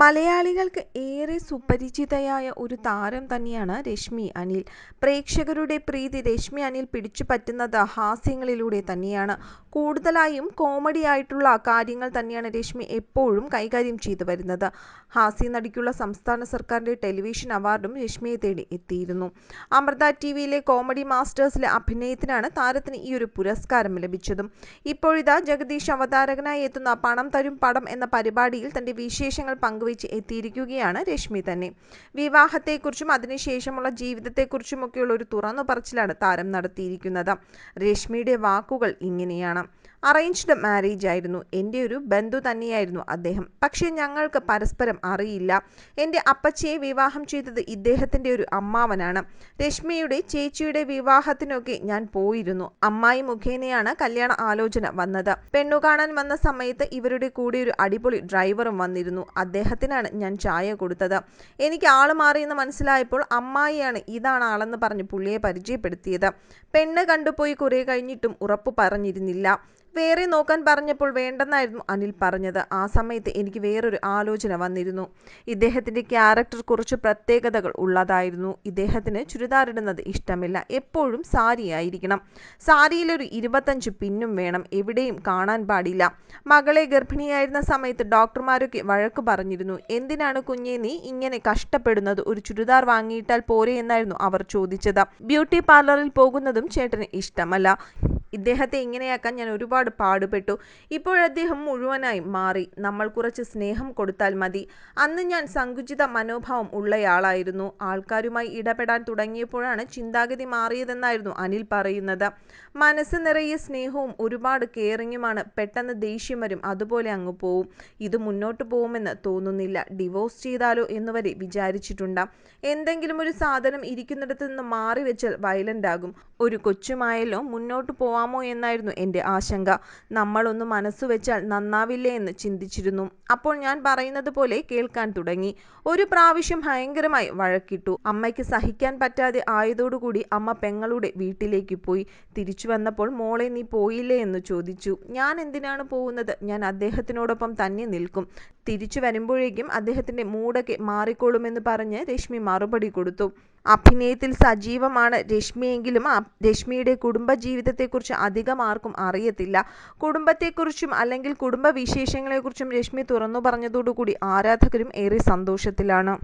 മലയാളികൾക്ക് ഏറെ സുപരിചിതയായ ഒരു താരം തന്നെയാണ് രശ്മി അനിൽ. പ്രേക്ഷകരുടെ പ്രീതി രശ്മി അനിൽ പിടിച്ചുപറ്റുന്നത് ഹാസ്യങ്ങളിലൂടെ തന്നെയാണ്. കൂടുതലായും കോമഡി ആയിട്ടുള്ള കാര്യങ്ങൾ തന്നെയാണ് രശ്മി എപ്പോഴും കൈകാര്യം ചെയ്തു വരുന്നത്. ഹാസ്യനടിക്കുള്ള സംസ്ഥാന സർക്കാരിന്റെ ടെലിവിഷൻ അവാർഡും രശ്മിയെ തേടി എത്തിയിരുന്നു. അമൃത ടി വിയിലെ കോമഡി മാസ്റ്റേഴ്സിലെ അഭിനയത്തിനാണ് താരത്തിന് ഈ ഒരു പുരസ്കാരം ലഭിച്ചതും. ഇപ്പോഴിതാ ജഗദീഷ് അവതാരകനായി എത്തുന്ന പണം തരും പടം എന്ന പരിപാടിയിൽ തന്റെ വിശേഷങ്ങൾ പങ്കുവച്ച് എത്തിയിരിക്കുകയാണ് രശ്മി തന്നെ. വിവാഹത്തെക്കുറിച്ചും അതിനുശേഷമുള്ള ജീവിതത്തെക്കുറിച്ചുമൊക്കെയുള്ള ഒരു തുറന്നു പറച്ചിലാണ് താരം നടത്തിയിരിക്കുന്നത്. രശ്മിയുടെ വാക്കുകൾ ഇങ്ങനെയാണ്. അറേഞ്ച്ഡ് മാരേജ് ആയിരുന്നു എന്റെ ഒരു ബന്ധു തന്നെയായിരുന്നു അദ്ദേഹം. പക്ഷേ ഞങ്ങൾക്ക് പരസ്പരം അറിയില്ല. എന്റെ അപ്പച്ചിയെ വിവാഹം ചെയ്തത് ഇദ്ദേഹത്തിന്റെ ഒരു അമ്മാവനാണ്. രശ്മിയുടെ ചേച്ചിയുടെ വിവാഹത്തിനൊക്കെ ഞാൻ പോയിരുന്നു. അമ്മായി മുഖേനയാണ് കല്യാണ ആലോചന വന്നത്. പെണ്ണുകാണാൻ വന്ന സമയത്ത് ഇവരുടെ കൂടെ ഒരു അടിപൊളി ഡ്രൈവറും വന്നിരുന്നു. അദ്ദേഹത്തിനാണ് ഞാൻ ചായ കൊടുത്തത്. എനിക്ക് ആൾ മാറിയെന്ന് മനസ്സിലായപ്പോൾ അമ്മായിയാണ് ഇതാണ് ആളെന്ന് പറഞ്ഞ് പുള്ളിയെ പരിചയപ്പെടുത്തിയത്. പെണ്ണ് കണ്ടുപോയി കുറെ കഴിഞ്ഞിട്ടും ഉറപ്പ് പറഞ്ഞിരുന്നില്ല. വേറെ നോക്കാൻ പറഞ്ഞപ്പോൾ വേണ്ടെന്നായിരുന്നു അനിൽ പറഞ്ഞത്. ആ സമയത്ത് എനിക്ക് വേറൊരു ആലോചന വന്നിരുന്നു. ഇദ്ദേഹത്തിന്റെ ക്യാരക്ടർ കുറച്ച് പ്രത്യേകതകൾ ഉള്ളതായിരുന്നു. ഇദ്ദേഹത്തിന് ചുരിദാറിടുന്നത് ഇഷ്ടമില്ല. എപ്പോഴും സാരിയായിരിക്കണം. സാരിയിലൊരു ഇരുപത്തഞ്ച് പിന്നും വേണം. എവിടെയും കാണാൻ പാടില്ല. മകളെ ഗർഭിണിയായിരുന്ന സമയത്ത് ഡോക്ടർമാരൊക്കെ വഴക്ക് പറഞ്ഞിരുന്നു. എന്തിനാണ് കുഞ്ഞെ നീ ഇങ്ങനെ കഷ്ടപ്പെടുന്നത് ഒരു ചുരിദാർ വാങ്ങിയിട്ടാൽ പോരെ എന്നായിരുന്നു അവർ ചോദിച്ചത്. ബ്യൂട്ടി പാർലറിൽ പോകുന്നതും ചേട്ടന് ഇഷ്ടമല്ല. ഇദ്ദേഹത്തെ ഇങ്ങനെയാക്കാൻ ഞാൻ ഒരുപാട് പാടുപെട്ടു. ഇപ്പോഴദ്ദേഹം മുഴുവനായി മാറി. നമ്മൾ കുറച്ച് സ്നേഹം കൊടുത്താൽ മതി. അന്ന് ഞാൻ സങ്കുചിത മനോഭാവം ഉള്ളയാളായിരുന്നു. ആൾക്കാരുമായി ഇടപെടാൻ തുടങ്ങിയപ്പോഴാണ് ചിന്താഗതി മാറിയതെന്നായിരുന്നു അനിൽ പറയുന്നത്. മനസ്സ് നിറയെ സ്നേഹവും ഒരുപാട് കെയറിങ്ങുമാണ്. പെട്ടെന്ന് ദേഷ്യം വരും. അതുപോലെ അങ്ങ് പോവും. ഇത് മുന്നോട്ട് പോകുമെന്ന് തോന്നുന്നില്ല. ഡിവോഴ്സ് ചെയ്താലോ എന്നുവരെ വിചാരിച്ചിട്ടുണ്ട്. എന്തെങ്കിലും ഒരു സാധനം ഇരിക്കുന്നിടത്ത് നിന്ന് മാറി വെച്ചാൽ വയലന്റാകും. ഒരു കൊച്ചുമായല്ലോ മുന്നോട്ടു പോവാമോ എന്നായിരുന്നു എന്റെ ആശങ്ക. നമ്മളൊന്ന് മനസ്സുവെച്ചാൽ നന്നാവില്ലേ എന്ന് ചിന്തിച്ചിരുന്നു. അപ്പോൾ ഞാൻ പറയുന്നത് പോലെ കേൾക്കാൻ തുടങ്ങി. ഒരു പ്രാവശ്യം ഭയങ്കരമായി വഴക്കിട്ടു. അമ്മയ്ക്ക് സഹിക്കാൻ പറ്റാതെ ആയതോടുകൂടി അമ്മ പെങ്ങളുടെ വീട്ടിലേക്ക് പോയി. തിരിച്ചു വന്നപ്പോൾ മോളെ നീ പോയില്ലേ എന്ന് ചോദിച്ചു. ഞാൻ എന്തിനാണ് പോകുന്നത് ഞാൻ അദ്ദേഹത്തിനോടൊപ്പം തന്നെ നിൽക്കും. തിരിച്ചു വരുമ്പോഴേക്കും അദ്ദേഹത്തിന്റെ മൂഡൊക്കെ മാറിക്കോളുമെന്ന് പറഞ്ഞ് രശ്മി മറുപടി കൊടുത്തു. അഭിനയത്തിൽ സജീവമാണ് രശ്മിയെങ്കിലും രശ്മിയുടെ കുടുംബ ജീവിതത്തെക്കുറിച്ച് അധികം ആർക്കും അറിയത്തില്ല. കുടുംബത്തെക്കുറിച്ചും അല്ലെങ്കിൽ കുടുംബ വിശേഷങ്ങളെക്കുറിച്ചും രശ്മി തുറന്നു പറഞ്ഞതോടുകൂടി ആരാധകരും ഏറെ സന്തോഷത്തിലാണ്.